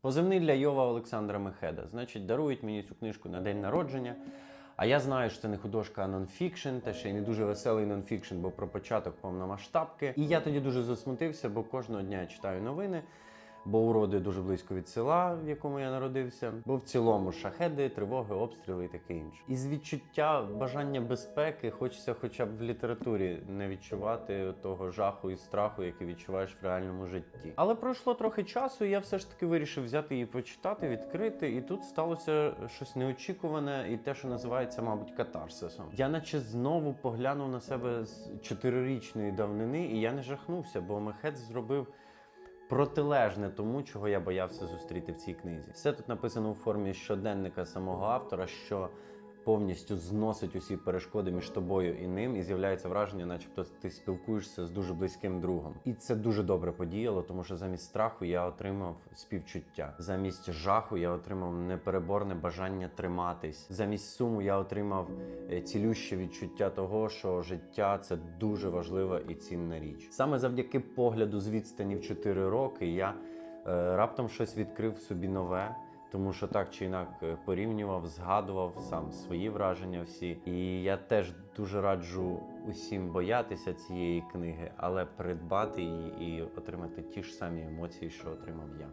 Позивний для Йова Олександра Мехеда. Значить, дарують мені цю книжку на день народження. А я знаю, що це не художка, а нонфікшн, та ще й не дуже веселий нонфікшн, бо про початок повномасштабки. І я тоді дуже засмутився, бо кожного дня я читаю новини. Бо уроди дуже близько від села, в якому я народився, бо в цілому шахеди, тривоги, обстріли і таке інше. Із відчуття бажання безпеки хочеться, хоча б в літературі не відчувати того жаху і страху, який відчуваєш в реальному житті. Але пройшло трохи часу, і я все ж таки вирішив взяти її почитати, відкрити, і тут сталося щось неочікуване, і те, що називається, мабуть, катарсисом. Я наче знову поглянув на себе з чотирирічної давнини, і я не жахнувся, бо Мехет зробив протилежне тому, чого я боявся зустріти в цій книзі. Все тут написано у формі щоденника самого автора, що повністю зносить усі перешкоди між тобою і ним, і з'являється враження, начебто ти спілкуєшся з дуже близьким другом. І це дуже добре подіяло, тому що замість страху я отримав співчуття. Замість жаху я отримав непереборне бажання триматись. Замість суму я отримав е, цілюще відчуття того, що життя це дуже важлива і цінна річ. Саме завдяки погляду з відстані в 4 роки я е, раптом щось відкрив собі нове. Тому що так чи інак е, порівнював, згадував сам свої враження всі. І я теж дуже раджу усім боятися цієї книги, але придбати її і отримати ті ж самі емоції, що отримав я.